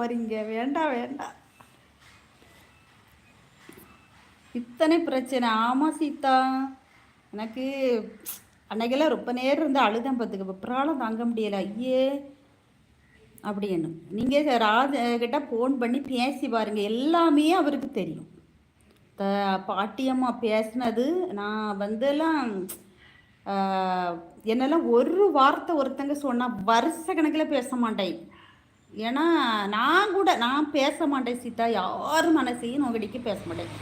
போகிறீங்க வேண்டாம் வேண்டாம் இத்தனை பிரச்சனை. ஆமாம் சீதா. எனக்கு அன்னைக்கெல்லாம் ரொம்ப நேரம் இருந்து அழுதம் பார்த்துக்க. பிராலம் தாங்க முடியலை. ஐயே. அப்படின்னு. நீங்கள் ராஜ கிட்ட ஃபோன் பண்ணி பேசி பாருங்கள் எல்லாமே அவருக்கு தெரியும். த பாட்டியம்மா பேசினது நான் வந்தெல்லாம் என்னெல்லாம் ஒரு வார்த்தை ஒருத்தங்க சொன்னால் வருஷ கணக்கில் பேச மாட்டேன். ஏன்னா நான் கூட நான் பேச மாட்டேன் சீதா. யாரும் மனசையும் நோக்கடிக்கு பேச மாட்டேன்.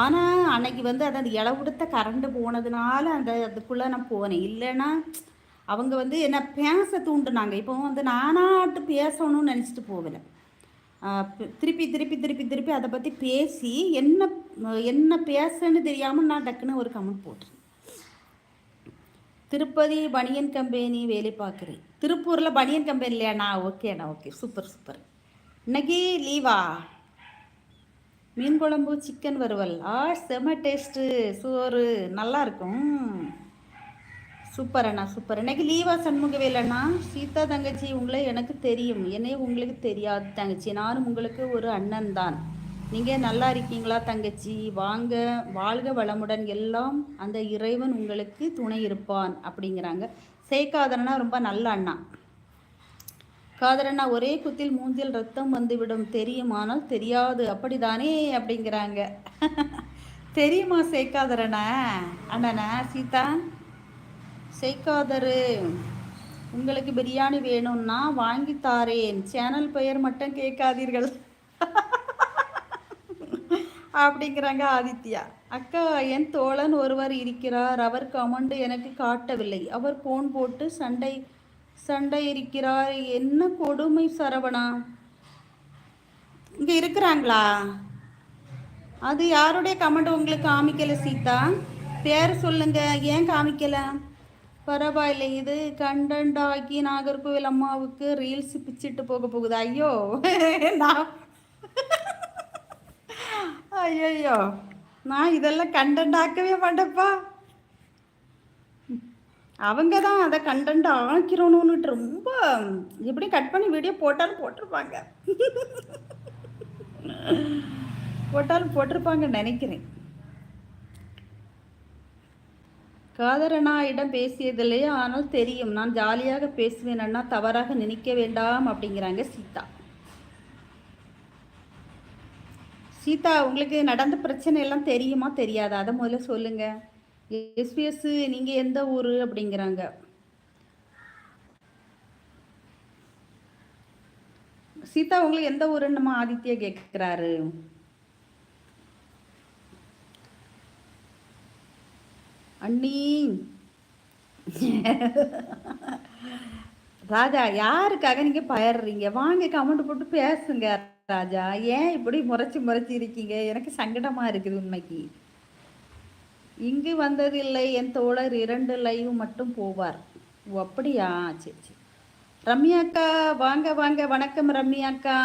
ஆனால் அன்னைக்கு வந்து அது அந்த இளவுடுத்த கரண்டு போனதுனால அந்த அதுக்குள்ளே நான் போனேன். இல்லைன்னா அவங்க வந்து என்ன பேச தூண்டுனாங்க. இப்போ வந்து நானாட்டு பேசணும்னு நினச்சிட்டு போகலை. திருப்பி திருப்பி திருப்பி திருப்பி அதை பற்றி பேசி என்ன என்ன பேசன்னு தெரியாமல் நான் டக்குன்னு ஒரு கமெண்ட் போட்டேன். திருப்பதி பனியன் கம்பெனி வேலை பார்க்குறேன். திருப்பூரில் பனியன் கம்பெனி இல்லையாண்ணா ஓகேண்ணா ஓகே சூப்பர் சூப்பர் இன்னைக்கு லீவா மீன் குழம்பு சிக்கன் வறுவல். ஆ செம டேஸ்ட்டு சோறு. நல்லா இருக்கும். சூப்பர் அண்ணா சூப்பர் இன்னைக்கு லீவா சண்முகவேலண்ணா சீதா தங்கச்சி உங்களை எனக்கு தெரியும். என்னையே உங்களுக்கு தெரியாது தங்கச்சி. நானும் உங்களுக்கு ஒரு அண்ணன் தான். நீங்கள் நல்லா இருக்கீங்களா தங்கச்சி? வாங்க வாழ்க வளமுடன். எல்லாம் அந்த இறைவன் உங்களுக்கு துணை இருப்பான் அப்படிங்கிறாங்க. சேக்காதனா ரொம்ப நல்ல அண்ணா. காதலண்ணா ஒரே குத்தில் மூஞ்சில் ரத்தம் வந்துவிடும். தெரியுமானால் தெரியாது. அப்படிதானே அப்படிங்கிறாங்க. தெரியுமா சேக்காதரண்ணா அண்ணனா சீதா? சேக்காதரு உங்களுக்கு பிரியாணி வேணும்னா வாங்கி தாரேன். சேனல் பெயர் மட்டும் கேட்காதீர்கள். அப்படிங்கிறாங்க ஆதித்யா. அக்கா என் தோழன் ஒருவர் இருக்கிறார். அவர் கமண்டு எனக்கு காட்டவில்லை. அவர் ஃபோன் போட்டு சண்டை சண்டை இருக்கிறார். என்ன கொடுமை சரவணா? இங்கே இருக்கிறாங்களா? அது யாருடைய கமெண்ட் உங்களுக்கு காமிக்கல சீதா? பேர் சொல்லுங்க. ஏன் காமிக்கல? பரவாயில்ல. இது கண்டன்ட் ஆக்கி நாகர்கோவில் அம்மாவுக்கு ரீல்ஸ் பிச்சுட்டு போக போகுது. ஐயோ நான் ஐயோ நான் இதெல்லாம் கண்டென்ட் ஆக்கவே மாட்டேப்பா அவங்க தான் அதை கண்டென்ட் ஆக்கிறணும்னுட்டு ரொம்ப எப்படி கட் பண்ணி வீடியோ போட்டாலும் போட்டிருப்பாங்க. போட்டாலும் போட்டிருப்பாங்க நினைக்கிறேன். காதரனாயிடம் பேசியதில்லையே ஆனால் தெரியும். நான் ஜாலியாக பேசுவேன் அண்ணா தவறாக நினைக்க வேண்டாம் அப்படிங்கிறாங்க சீதா. சீதா உங்களுக்கு நடந்த பிரச்சனை எல்லாம் தெரியுமா தெரியாதா? அதை முதல்ல சொல்லுங்கள் எஸ்பிஎஸ் நீங்கள் எந்த ஊர் அப்படிங்கிறாங்க. சீதா உங்களுக்கு எந்த ஊருன்னு நம்ம ஆதித்யா கேட்குறாரு அண்ணி. ராஜா யாருக்காக நீங்க பயர்றீங்க வாங்க கமெண்ட் போட்டு பேசுங்க. ராஜா ஏன் இப்படி முறைச்சி முறைச்சி இருக்கீங்க? எனக்கு சங்கடமா இருக்குது உண்மைக்கு. இங்கு வந்ததில்லை என் தோழர் இரண்டு லைவ் மட்டும் போவார். ஓ அப்படியா? சரி சரி. ரம்யாக்கா வாங்க வாங்க. வணக்கம் ரம்யாக்கா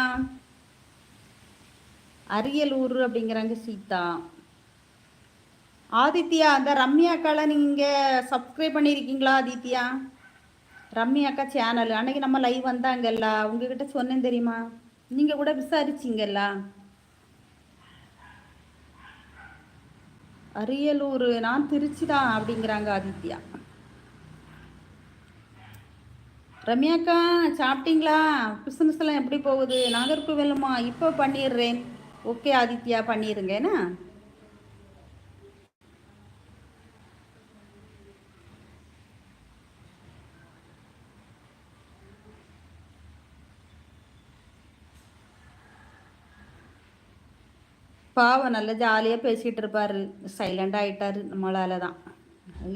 அரியலூர் அப்படிங்கிறாங்க சீதா. ஆதித்யா அந்த ரம்யாக்கால நீங்கள் சப்ஸ்கிரைப் பண்ணியிருக்கீங்களா ஆதித்யா? ரம்யாக்கா சேனல் அன்னைக்கு நம்ம லைவ் வந்தாங்கல்ல உங்ககிட்ட சொன்னேன் தெரியுமா? நீங்கள் கூட விசாரிச்சிங்கல்ல? அரியலூர் நான் திருச்சி தான் அப்படிங்கிறாங்க ஆதித்யா. ரம்யாக்கா சாப்பிட்டீங்களா? பிஸ்னஸ் எல்லாம் எப்படி போகுது? நாகர்கோவிலுமா இப்போ பண்ணிடுறேன். ஓகே ஆதித்யா பண்ணிடுங்க என்ன? பாவம் நல்லா ஜாலியாக பேசிகிட்டு இருப்பார். சைலண்ட் ஆகிட்டார் நம்மளால தான்.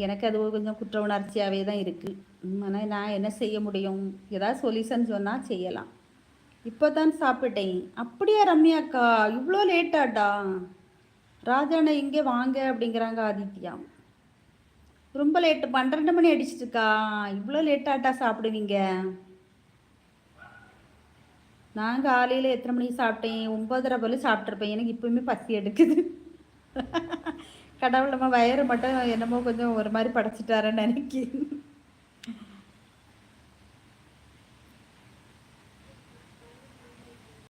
எனக்கு அது கொஞ்சம் குற்ற உணர்ச்சியாகவே தான் இருக்குது ஆனால் நான் என்ன செய்ய முடியும்? ஏதாவது சொல்யூஷன் சொன்னால் செய்யலாம். இப்போ தான் சாப்பிட்டேன். அப்படியா ரம்யாக்கா இவ்வளோ லேட்டாடா ராஜாண்ணா இங்கே வாங்க அப்படிங்கிறாங்க ஆதித்யா. ரொம்ப லேட்டு பன்னிரெண்டு மணி அடிச்சிட்டுக்கா? இவ்வளோ லேட்டாட்டா சாப்பிடுவீங்க? நான் காலையில் எத்தனை மணிக்கு சாப்பிட்டேன்? ஒம்பதரை போல சாப்பிட்ருப்பேன் எனக்கு இப்போயுமே பசி எடுக்குது. கடவுள் நம்ம வயிறு மட்டும் என்னமோ கொஞ்சம் ஒரு மாதிரி படைச்சிட்டாரன்னு நினைக்கிறேன்.